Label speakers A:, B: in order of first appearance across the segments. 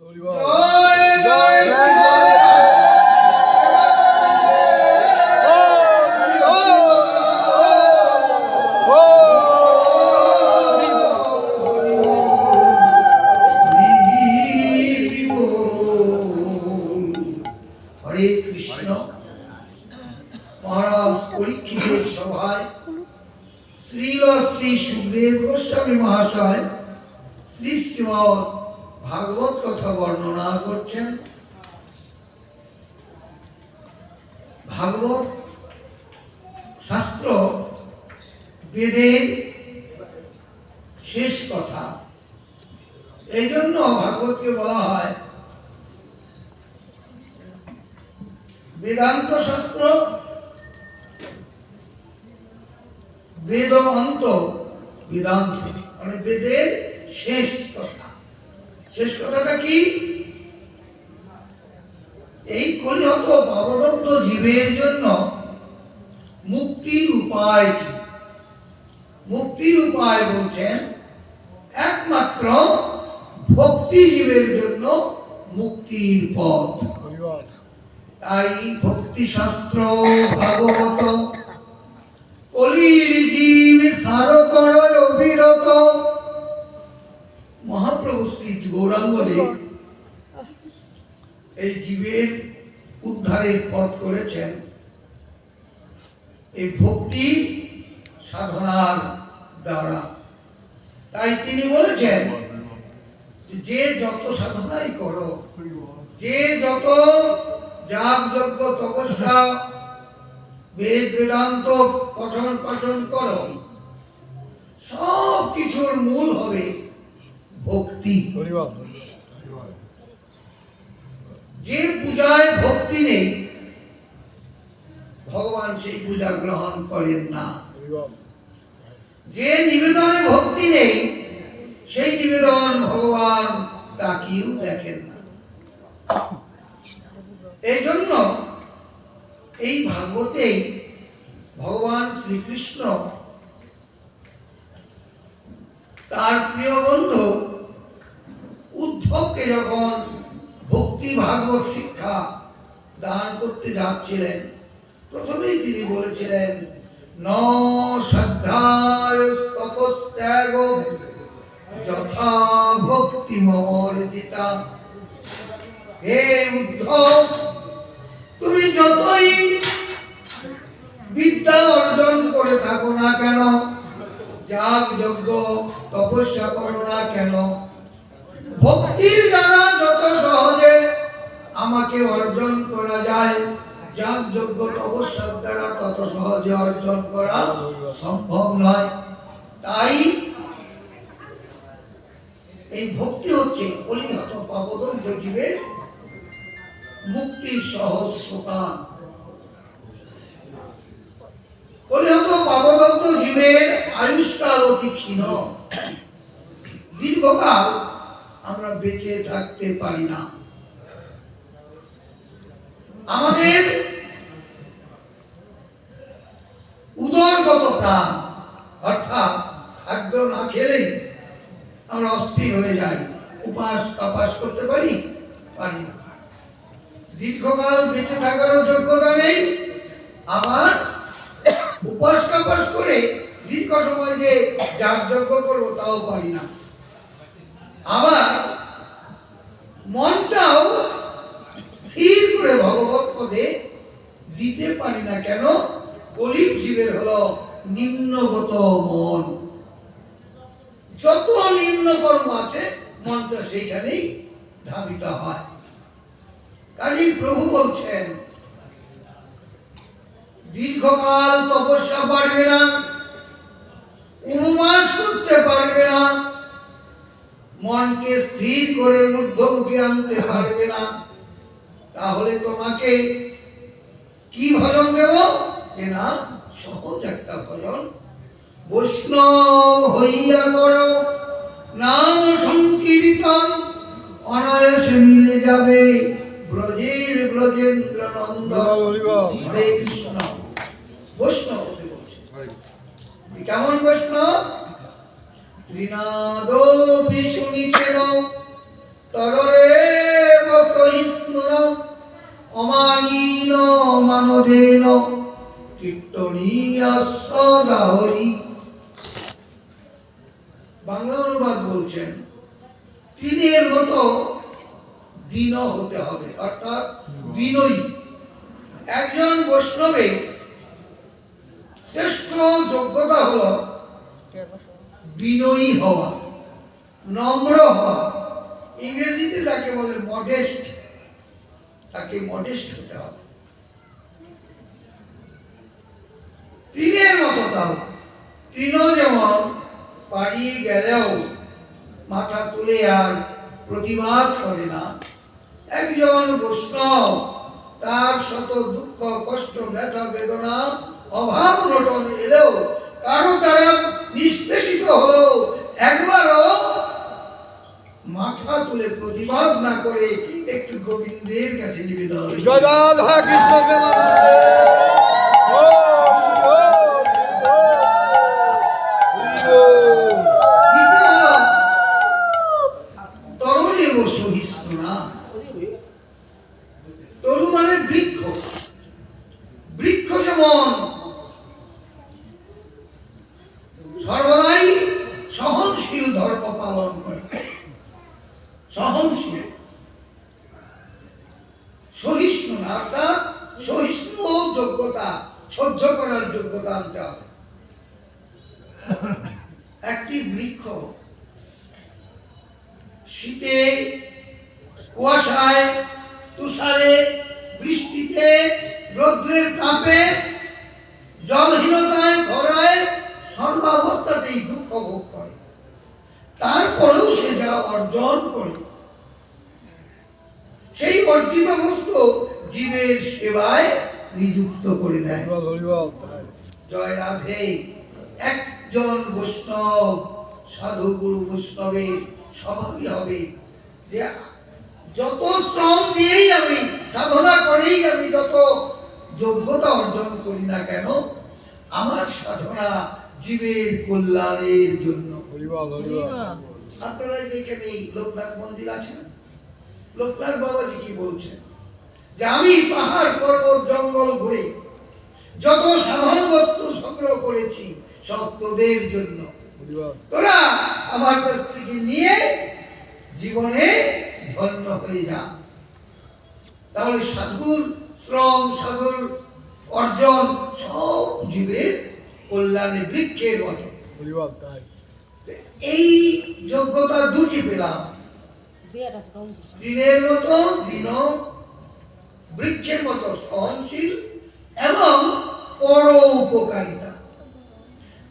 A: জয় করছেন? ভাগবত শাস্ত্র বেদের শেষ কথা। এই জন্য ভাগবতকে বলা হয় বেদান্ত শাস্ত্র বেদ অন্ত বেদান্ত। মানে বেদের শেষ কথা। শেষ কথাটা কি? এই কলিহত পাবদত্ত জীবের জন্য মুক্তির উপায় কি? মুক্তির উপায় বলছেন একমাত্র ভক্তি জীবের জন্য মুক্তির পথ। তাই ভক্তি শাস্ত্র ভাগবত কলির জীব সার কর অবিরত। মহাপ্রভু শ্রী গৌরাঙ্গদেব এই জীবের উদ্ধারের পথ করেছেন। এই ভক্তি সাধনার দ্বারা। তাই তিনি বলেছেন যে যত সাধনাই করো, যে যত যাগ যজ্ঞ তপস্যা, বেদ, বেদান্ত পঠন পাঠন করো সব কিছুর মূল হবে ভক্তি। যে পূজায় ভক্তি নেই, ভগবান সেই পূজা গ্রহণ করেন না। যে নিবেদনে ভক্তি নেই, সেই নিবেদন ভগবান তাকিয়েও দেখেন না। এই জন্য এই ভাগবতেই ভগবান শ্রীকৃষ্ণ তার প্রিয় বন্ধু উদ্ধবকে যখন ভক্তি ভাগবত শিক্ষা দান করতে যাচ্ছিলেন। প্রথমেই তিনি বলেছিলেন, ন শ্রদ্ধায় যথা ভক্তি তুমি যতই বিদ্যা অর্জন করে থাকো না কেন, যাগ যজ্ঞ তপস্যা করো না কেন ভক্তির দ্বারা যত সহজে আমাকে অর্জন করা যায় যাগ যজ্ঞ তপস্যার দ্বারা তত সহজে অর্জন করা সম্ভব নয়। তাই এই ভক্তি হচ্ছে কলিহত পাবদন্ত জীবের মুক্তির সহজ সোপান। কলিহত পাবদন্ত জীবের আয়ুষ্কাল অতি ক্ষীণ। দীর্ঘকাল আমরা বেঁচে থাকতে পারি না। আমাদের উদরগত প্রাণ, অর্থাৎ খাদ্য না খেলেই আমরা অস্থির হয়ে যাই, উপাস তাপাস করতে পারি? পারি না। দীর্ঘকাল বেঁচে থাকারও যোগ্যতা নেই, আবার উপাস তাপাস করে দীর্ঘ সময় যে যাগ যজ্ঞ করব তাও পারি না। আবার মনটাও স্থির করে ভগবত পদে দিতে পারি না কেন? কলির জীবের হলো নিম্নগত মন। যত নিম্ন কর্ম আছে, মনটা সেইখানেই ধাবিত হয়। কাজী প্রভু বলছেন, দীর্ঘকাল তপস্যা পারবে না অনুমাস করতে পারবে না। মনকে স্থির করে ঊর্ধ্বমুখী আনতে পারবে না। তাহলে তোমাকে কি ভজন দেব? যে না সহজ একটা ভজন। বৈষ্ণব হইয়া করো নাম সংকীর্তন অনায়াসে মিলে যাবে ব্রজের ব্রজেন্দ্র নন্দ হরে কৃষ্ণ। বৈষ্ণব কেমন বৈষ্ণব? ত্রিনাদ শুনিছেন তররে সুন্দর অমানীন মানদেন কীর্তনীয় সদাহরি বাংলা অনুবাদ বলছেন তৃণের মতো দীন হতে হবে, অর্থাৎ বিনয়ী একজন বৈষ্ণবের শ্রেষ্ঠ যোগ্যতা হল বিনয়ী হওয়া, নম্র হওয়া। ইংরেজিতে তাকে বলে মডেস্ট তাকে মডেস্ট হতে হবে। তৃণের মতো তাও। তৃণ যেমন পাড়িয়ে গেলেও মাথা তুলে আর প্রতিবাদ করে না। একজন বৈষ্ণব, তার শত দুঃখ, কষ্ট ব্যথা বেদনা, অভাব নটন এলেও কারও তারা নিষ্পেষিত হলো একবারও মাথা তুলে প্রতিবাদ না করে একটু গোবিন্দের কাছে নিবেদন।
B: জয় রাধা কৃষ্ণ প্রেমানন্দে
A: দ্বিতীয় হলো, তরুণেব সহিষ্ণু না তরু মানে বৃক্ষ বৃক্ষ যেমন সর্বদাই সহনশীল ধর্ম পালন করে সহনশীল সহিষ্ণু না অর্থাৎ সহিষ্ণু যোগ্যতা সহ্য করার যোগ্যতা আনতে হবে একটি বৃক্ষ। শীতে কুয়াশায় তুষারে বৃষ্টিতে রৌদ্রের তাপে জলহীনতায় খরায় সর্বাবস্থাতেই দুঃখ ভোগ করে। তারপরেও সে যা অর্জন করে। সেই অর্জিত বস্তু জীবের সেবায় নিযুক্ত করে দেয়। জয় রাধে। একজন বৈষ্ণব সাধু গুরু বৈষ্ণবের স্বভাবই হবে। যে যত শ্রম দিয়েই আমি সাধনা করেই আমি যত যোগ্যতা অর্জন করি না কেন আমার সাধনা জীবের কল্যাণের জন্য আপনারা যে এখানে লোকনাথ মন্দির আছে না? লোকনাথ বাবাজি কি বলছেন? যে আমি পাহাড় পর্বত জঙ্গল ঘুরে যত সাধারণ বস্তু সংগ্রহ করেছি সব তোদের জন্য তোরা আমার কাছ থেকে নিয়ে জীবনে ধন্য হয়ে যা। তাহলে সাধুর শ্রম সাধুর অর্জন সব জীবের কল্যাণে বৃক্ষের মতো। এই যোগ্যতা দুটি পেলাম। দিনের মতো দিন বৃক্ষের মতো সহনশীল এবং পর উপকারিতা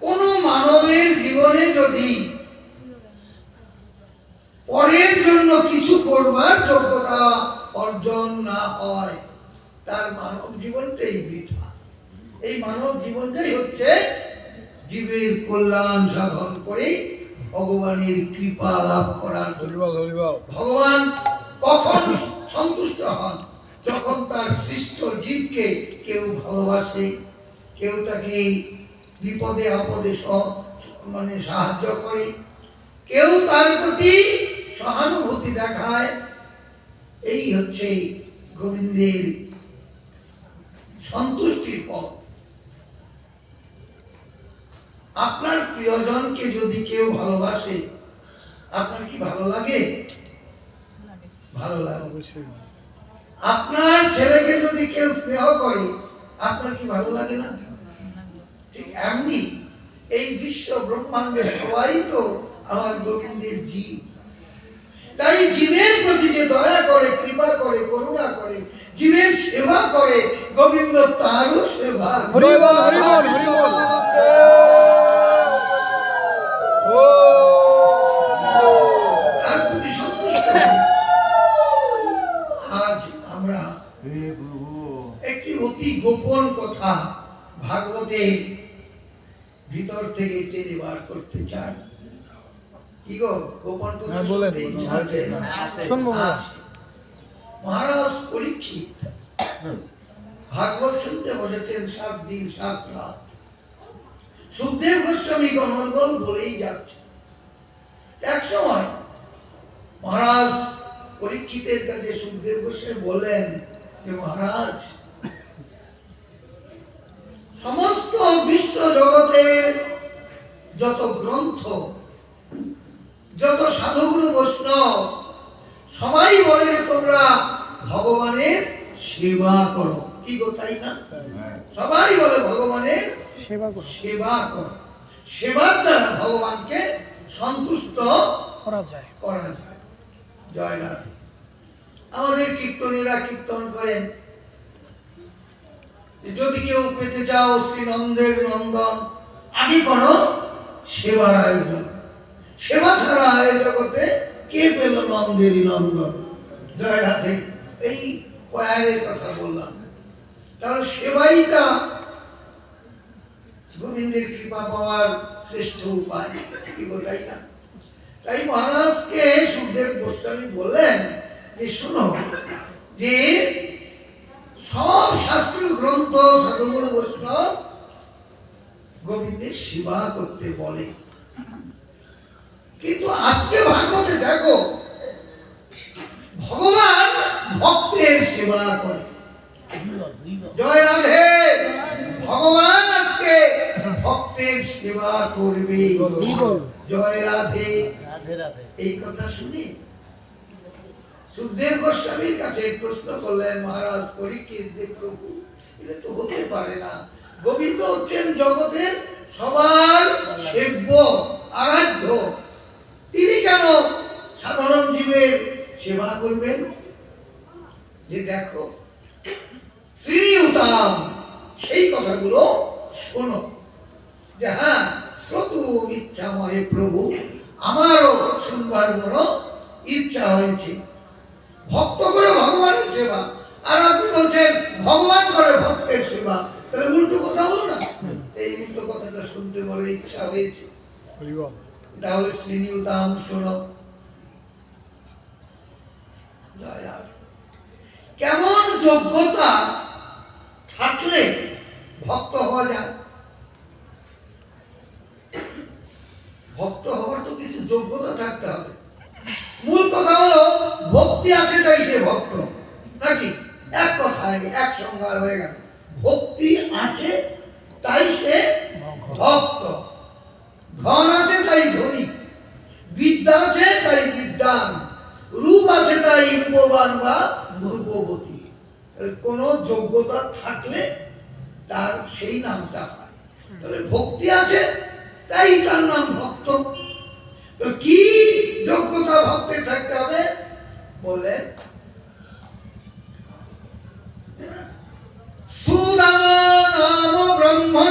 A: কোন মানবের জীবনে যদি পরের জন্য কিছু করবার যোগ্যতা অর্জন না হয় তার মানব জীবনটাই বৃথা। এই মানব জীবনটাই হচ্ছে জীবের কল্যাণ সাধন করে ভগবানের কৃপা লাভ করার জন্য। ভগবান কখন সন্তুষ্ট হন? যখন তার সৃষ্ট জীবকে কেউ ভালোবাসে কেউ তাকে বিপদে আপদে মানে সাহায্য করে। কেউ তার প্রতি সহানুভূতি দেখায়। এই হচ্ছে গোবিন্দের সন্তুষ্টির পথ। আপনার প্রিয়জনকে যদি কেউ ভালোবাসে আপনার কি ভালো লাগে? ভালো লাগে। আপনার ছেলেকে যদি কেউ স্নেহ করে আপনার কি ভালো লাগে না? ঠিক এমনি এই বিশ্ব ব্রহ্মাণ্ডের সবাই তো আমার গোবিন্দের জীব। তাই জীবের প্রতি যে দয়া করে কৃপা করে করুণা করে জীবের সেবা করে গোবিন্দ তারও সেবা তার প্রতি সন্তুষ্ট। আজ আমরা একটি অতি গোপন কথা ভাগবতের থেকে টেনে বার করতে চাই কি গো গোপন কথা
B: হ্যাঁ,
A: ইচ্ছা আছে?
B: শুনব,
A: মহারাজ পরীক্ষিত। ভাগবত শুনতে বসেছেন সাত দিন সাত রাত। সুখদেব গোস্বামী গণগল বলেই যাচ্ছে। এক সময় মহারাজ পরীক্ষিতের কাছে সুখদেব বসে বললেন যে মহারাজ সমস্ত বিশ্ব জগতের যত গ্রন্থ যত সাধুগুরু বৈষ্ণব সবাই বলে তোমরা ভগবানের সেবা করো। কি গো তাই না? সবাই বলে ভগবানের
B: সেবা করো।
A: সেবা করো। সেবার দ্বারা ভগবানকে সন্তুষ্ট
B: করা যায়।
A: করা যায়। জয় রাধে। আমাদের কীর্তনীরা কীর্তন করেন। যদি কেউ পেতে চাও শ্রী নন্দের নন্দন আগে করো সেবার আয়োজন। সেবা ছাড়া এ জগতে কে পেল নন্দেরই নন্দন জয় রাধে। এই কয়ারের কথা বললাম। তাহলে সেবাইটা গোবিন্দের কৃপা পাওয়ার শ্রেষ্ঠ উপায়। তাই না? তাই মহারাজকে সুখদেব গোস্বামী বললেন যে, শোনো, যে সব শাস্ত্রীয় গ্রন্থ সাধুগুরু বৈষ্ণব গোবিন্দের সেবা করতে বলে। কিন্তু আজকে ভাগবতে দেখো ভগবান ভক্তের সেবা করে। জয় রাধে ভগবান আজকে ভক্তের সেবা করবে। জয় রাধে। এই কথা শুনে সুখদেব গোস্বামীর কাছে প্রশ্ন করলেন মহারাজ পরীক্ষিত যে প্রভু এটা তো হতে পারে না। গোবিন্দ হচ্ছেন জগতের সবার সেব্য, আরাধ্য। তিনি কেন সাধারণ জীবের সেবা করবেন? যে দেখো শ্রীনিউতাম সেই কথাগুলো শোনো। যে হ্যাঁ শ্রোতু ইচ্ছাময় প্রভু, আমারও শুনবার বড় ইচ্ছা হয়েছে। ভক্ত করে ভগবানের সেবা, আর আপনি বলছেন, ভগবান করে ভক্তের সেবা। তাহলে উল্টো কথা হলো না? এই উল্টো কথাটা শুনতে বড় ইচ্ছা হয়েছে। তাহলে শ্রীনিউতাম শোনো। কেমন যোগ্যতা থাকলে ভক্ত হওয়া যায়? ভক্ত হওয়ার তো কিছু যোগ্যতা থাকতে হবে। মূল কথা হলো ভক্তি আছে তাই সে ভক্ত। নাকি? এক কথায় এক সংজ্ঞা হয়ে গেল। ভক্তি আছে, তাই সে ভক্ত। ধন আছে, তাই ধনী। বিদ্যা আছে, তাই বিদ্যান। রূপ আছে, তাই রূপবান বা রূপবতী। কোন যোগ্যতা থাকলে তার সেই নামটা পায় তাহলে ভক্তি আছে, তাই তার নাম ভক্ত। তো কি যোগ্যতা ভক্তের থাকতে হবে? বললেন সুদাম নাম ব্রহ্মণ।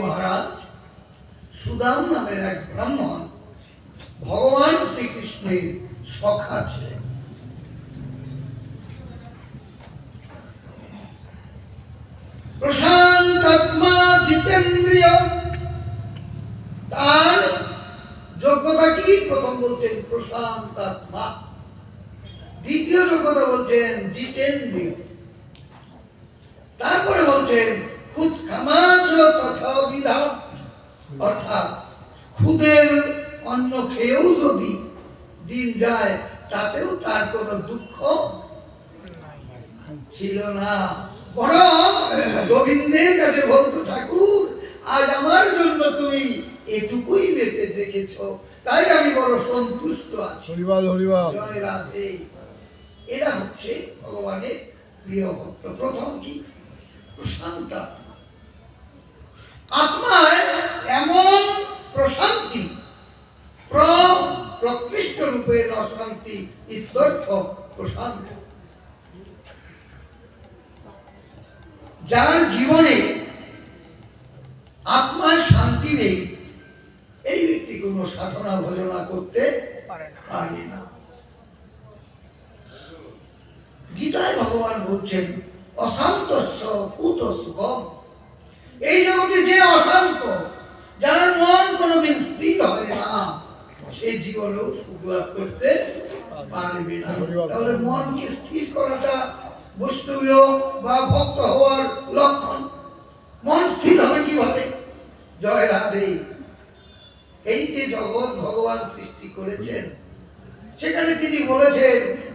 A: মহারাজ, সুদাম নামের এক ব্রাহ্মণ ভগবান শ্রীকৃষ্ণের সখা ছিলেন। প্রশান্তাত্মা জিতেন্দ্রিয়। তার যোগ্যতা কি? প্রথম বলছেন প্রশান্তাত্মা। দ্বিতীয় যোগ্যতা বলছেন জিতেন্দ্রিয়। তারপরে বলছেন খুদ কামাচ তথা বিধা অর্থাৎ খুদের অন্ন খেয়েও যদি দিন যায় তাতেও তার কোনো দুঃখ ছিল না। বরং গোবিন্দের কাছে বলতো ঠাকুর আজ আমার জন্য তুমি এটুকুই বেঁপে রেখেছ। তাই আমি বড় সন্তুষ্ট আছি।
B: হরিবাল হরিবাল।
A: জয় রাধে। এরা হচ্ছে ভগবানের প্রিয় ভক্ত প্রথম কি? প্রশান্ত আত্মায় এমন প্রশান্তি প্র প্রকৃষ্ট রূপের অশান্তি ইত্যর্থ প্রশান্ত। যার জীবনে আত্মার শান্তি নেই এই ব্যক্তি কোনো সাধনা ভজনা করতে
B: পারে না।
A: পারে না। গীতায় ভগবান বলছেন, অশান্তস্য এই জগতে যে অশান্ত, যার মন কোনোদিন স্থির হয় না, সে জীবনেও সুখ লাভ করতে পারবে না। তাহলে মনকে স্থির করাটা বৈষ্ণবীয় বা ভক্ত হওয়ার লক্ষণ। মন স্থির হবে কীভাবে? জয় রাধে। এই যে জগৎ ভগবান সৃষ্টি করেছেন, সেখানে তিনি বলেছেন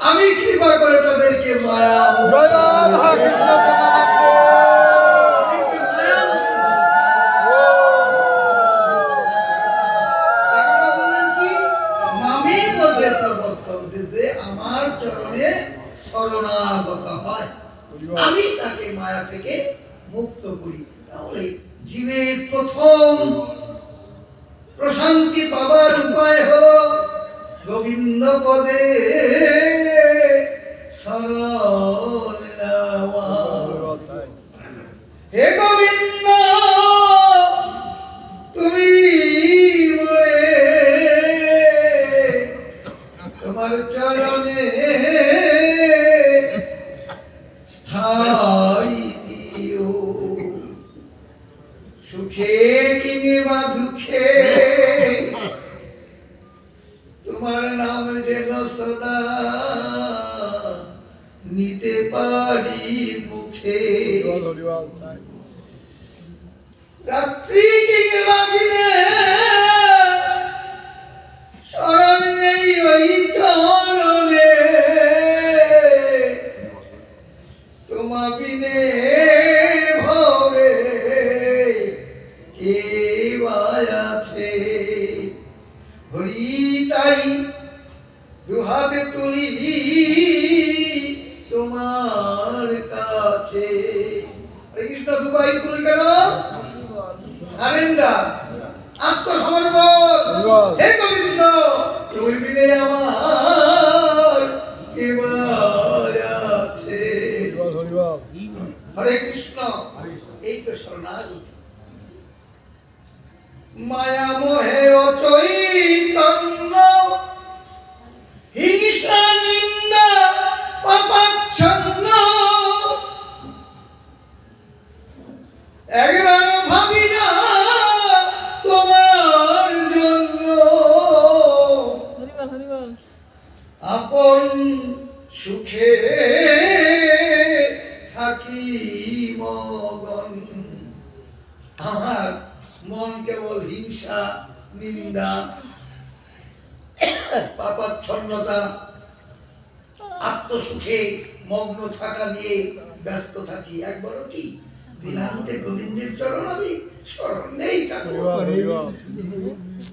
A: আমি কৃপা করে তাদেরকে মায়া আমার চরণে শরণাগত হয় আমি তাকে মায়া থেকে মুক্ত করি। তাহলে জীবের প্রথম প্রশান্তি পাবার উপায় হলো গোবিন্দ পদে হে গোবিন্দ তোমা বিনে ভবে কে আছে? হরি তাই দুহাতে তুলি তোমার কাছে। কৃষ্ণ দুবাই তুলি কেন? সারেন্ডার আত্মসমর্পণ। হে গোবিন্দ তুমি বিনে আমার কে বা আছে হরে কৃষ্ণ এই তো শরণাগতি মায়া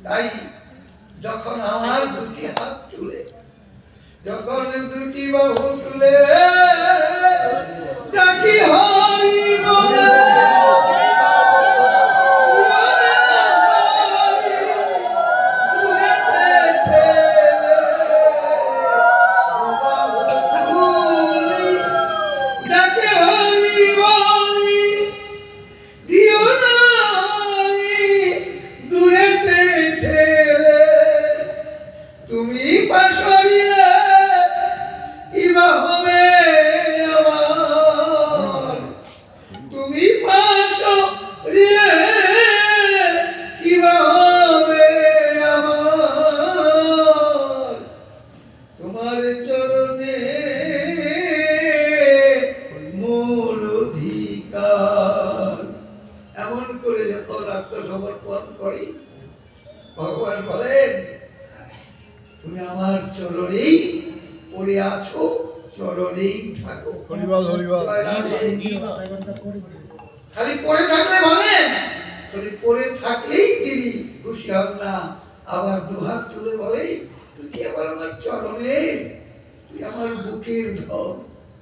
A: তাই যখন আমার দুটি হাত তুলে যখন দুটি বাহু তুলে ডাকি হরি لله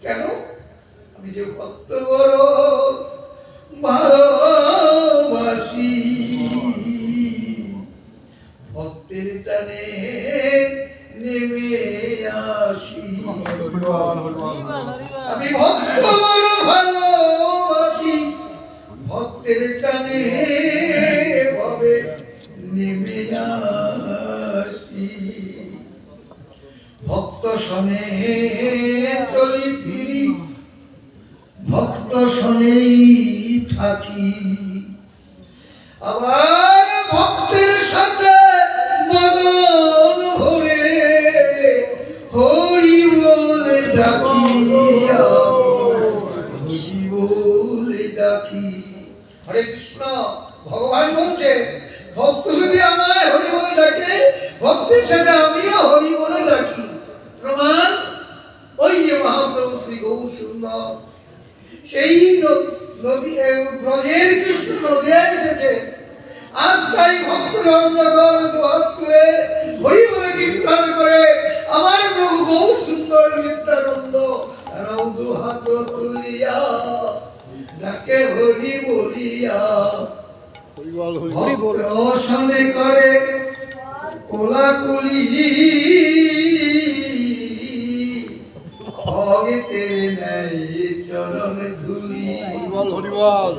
A: কেন? আমি যে ভক্ত বড়, ভালোবাসি। ভক্তের টানে নেমে আসি। আমি ভক্ত বড়, ভালোবাসি। ভক্তের টানে ভাবে নেমে আসি। ভক্ত সনে aqui. দর্শনে করে কোলাকুলি। অগে নেই চরণ ধুলি। হরিবল।